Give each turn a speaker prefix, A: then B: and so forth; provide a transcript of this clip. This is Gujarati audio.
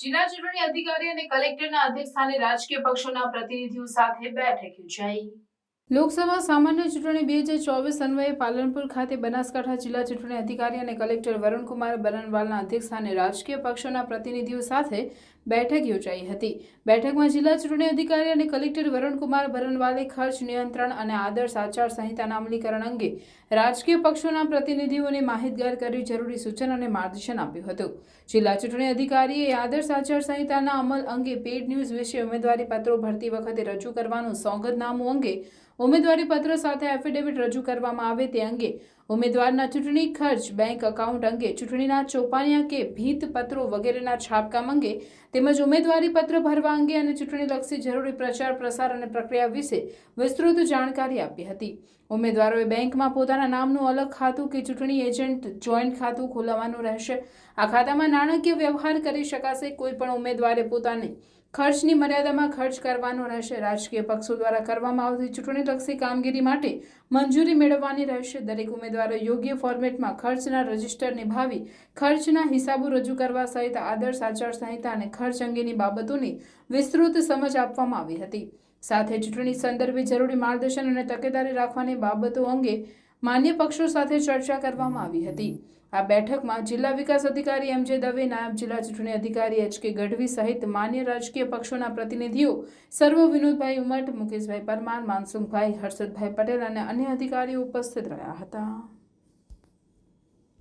A: જિલ્લા ચૂંટણી અધિકારી અને કલેક્ટરના અધ્યક્ષસ્થાને રાજકીય પક્ષોના પ્રતિનિધિઓ સાથે બેઠક યોજાઈ. લોકસભા સામાન્ય ચૂંટણી બે હજાર ચોવીસ અન્વયે પાલનપુર ખાતે બનાસકાંઠા જિલ્લા ચૂંટણી અધિકારી અને કલેક્ટર વરુણકુમાર બરનવાલના અધ્યક્ષસ્થાને રાજકીય પક્ષોના પ્રતિનિધિઓ સાથે બેઠક યોજાઈ હતી. બેઠકમાં જિલ્લા ચૂંટણી અધિકારી અને કલેક્ટર વરુણકુમાર બરનવાલે ખર્ચ નિયંત્રણ અને આદર્શ આચાર સંહિતાના અમલીકરણ અંગે રાજકીય પક્ષોના પ્રતિનિધિઓને માહિતગાર કરી જરૂરી સૂચન અને માર્ગદર્શન આપ્યું હતું. જિલ્લા ચૂંટણી અધિકારીએ આદર્શ આચાર સંહિતાના અમલ અંગે પેડ ન્યૂઝ વિશે ઉમેદવારી પત્રો ભરતી વખતે રજૂ કરવાનું સોગંદનામું અંગે ઉમેદવારી પત્ર સાથે એફિડેવિટ રજૂ કરવામાં આવે તે અંગે ઉમેદવારના ચૂંટણી ખર્ચ બેંક એકાઉન્ટ અંગે ચૂંટણીના ચોપાનિયા કે ભીત પત્રો વગેરેના છાપકામ અંગે તેમજ ઉમેદવારી પત્ર ભરવા અંગે અને ચૂંટણીલક્ષી જરૂરી પ્રચાર, પ્રસાર અને પ્રક્રિયા વિશે વિસ્તૃત જાણકારી આપી હતી. ઉમેદવારોએ બેંકમાં પોતાના નામનું અલગ ખાતું કે ચૂંટણી એજન્ટ જોઈન્ટ ખાતું ખોલાવવાનું રહેશે. આ ખાતામાં નાણાકીય વ્યવહાર કરી શકાશે. કોઈ પણ ઉમેદવારે પોતાને ખર્ચની મર્યાદામાં ખર્ચ કરવાનો રહેશે. રાજકીય પક્ષો દ્વારા કરવામાં આવતી ચૂંટણીલક્ષી કામગીરી માટે મંજૂરી મેળવવાની રહેશે. દરેક ઉમેદવારો યોગ્ય ફોર્મેટમાં ખર્ચના રજિસ્ટર નિભાવી, ખર્ચના હિસાબો રજૂ કરવા સહિત આદર્શ આચાર સંહિતા અને ખર્ચ અંગેની બાબતોની વિસ્તૃત સમજ આપવામાં આવી હતી. સાથે ચૂંટણી સંદર્ભે જરૂરી માર્ગદર્શન અને તકેદારી રાખવાની બાબતો અંગે માન્ય પક્ષો સાથે ચર્ચા કરવામાં આવી હતી. આ બેઠકમાં જિલ્લા વિકાસ અધિકારી એમ જે દવે, નાયબ જિલ્લા ચૂંટણી અધિકારી એચ કે ગઢવી સહિત માન્ય રાજકીય પક્ષોના પ્રતિનિધિઓ, સર્વ વિનોદભાઈ ઉમટ, મુકેશભાઈ પરમાર, માનસુખભાઈ હર્ષદભાઈ પટેલ અને અન્ય અધિકારીઓ ઉપસ્થિત રહ્યા હતા.